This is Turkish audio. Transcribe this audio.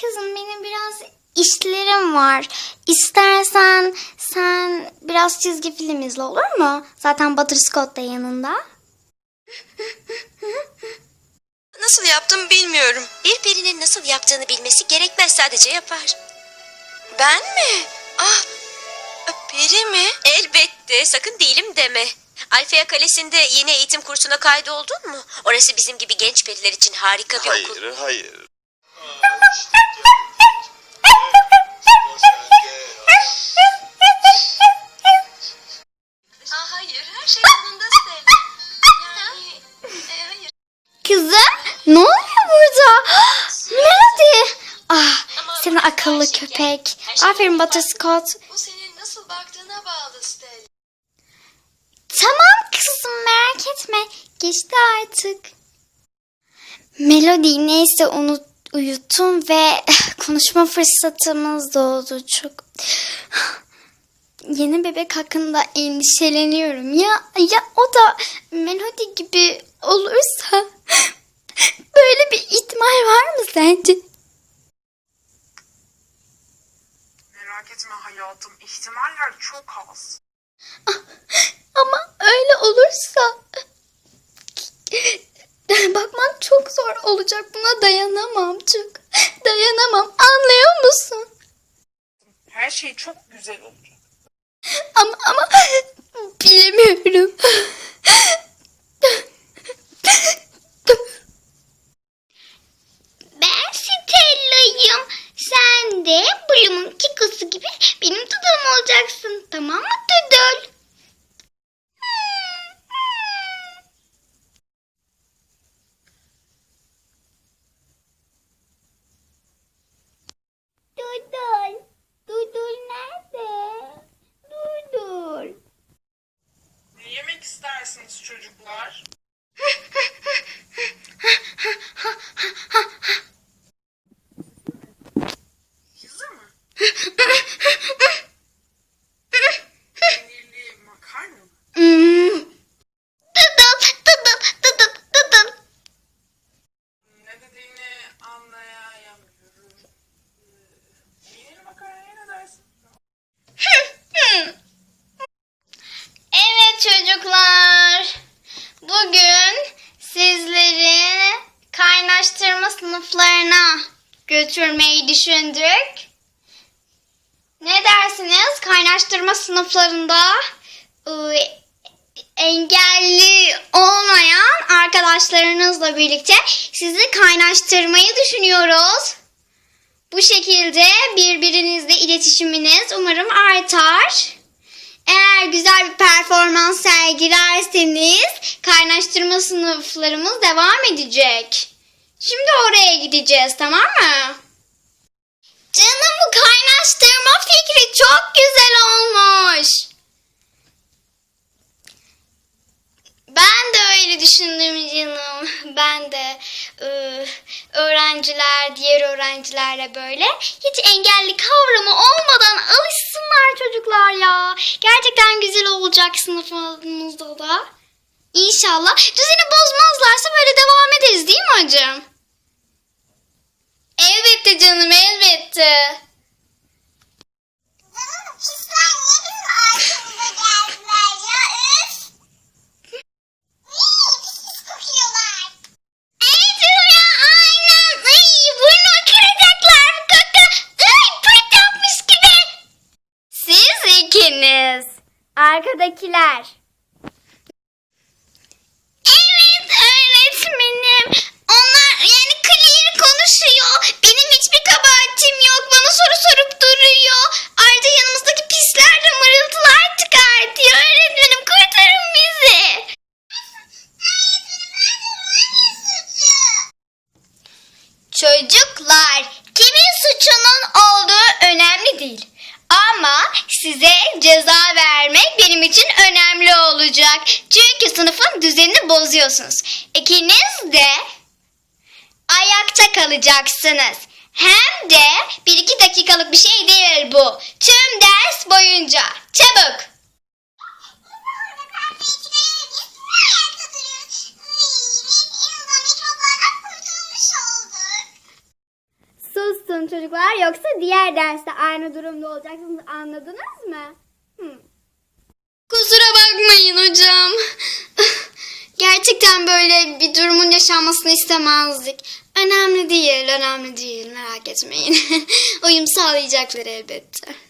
Kızım benim biraz işlerim var. İstersen sen biraz çizgi film izle olur mu? Zaten Butterscott da yanında. Nasıl yaptım bilmiyorum. Bir perinin nasıl yaptığını bilmesi gerekmez sadece yapar. Ben mi? Ah, peri mi? Elbette sakın değilim deme. Alfea Kalesi'nde yeni eğitim kursuna kaydoldun mu? Orası bizim gibi genç periler için harika bir okul. Hayır, hayır. Akıllı köpek. Aferin Butterscott. Bu senin nasıl baktığına bağlı Stella. Tamam kızım merak etme. Geçti artık. Melody neyse onu uyuttum ve konuşma fırsatımız doğdu çok. Yeni bebek hakkında endişeleniyorum. Ya ya o da Melody gibi olursa böyle bir ihtimal var mı sence? Merak etme hayatım. ihtimaller çok az. Ama öyle olursa bakmak çok zor olacak. Buna dayanamam çok. Dayanamam. Anlıyor musun? Her şey çok güzel olacak. Ama ama bilemiyorum. Ben Stella'yım. Sen de Bloom'un kikosu gibi benim tudum olacaksın. Tamam çocuklar. Bugün sizleri kaynaştırma sınıflarına götürmeyi düşündük. Ne dersiniz? Kaynaştırma sınıflarında ıı, engelli olmayan arkadaşlarınızla birlikte sizi kaynaştırmayı düşünüyoruz. Bu şekilde birbirinizle iletişiminiz umarım artar. Eğer performans sergilerseniz kaynaştırma sınıflarımız devam edecek. Şimdi oraya gideceğiz tamam mı? Canım bu kaynaştırma fikri çok güzel olmuş. Ben de öyle düşündüm canım. Ben de ıı, öğrenciler, diğer öğrencilerle böyle hiç engelli kavramı olmadan alışsınlar çocuklar ya. Gerçekten güzel olacak sınıfımızda da. İnşallah. Düzeni bozmazlarsa böyle devam ederiz değil mi hocam? Elbette canım elbette. Çocuklar, kimin suçunun olduğu önemli değil. Ama size ceza vermek benim için önemli olacak. Çünkü sınıfın düzenini bozuyorsunuz. İkiniz de ayakta kalacaksınız. Hem de bir iki dakikalık bir şey değil bu. Tüm ders boyunca. Olsun çocuklar yoksa diğer derste aynı durumda olacaksınız anladınız mı? Hmm. Kusura bakmayın hocam. Gerçekten böyle bir durumun yaşanmasını istemezdik. Önemli değil, önemli değil. Merak etmeyin. Uyum sağlayacaklar elbette.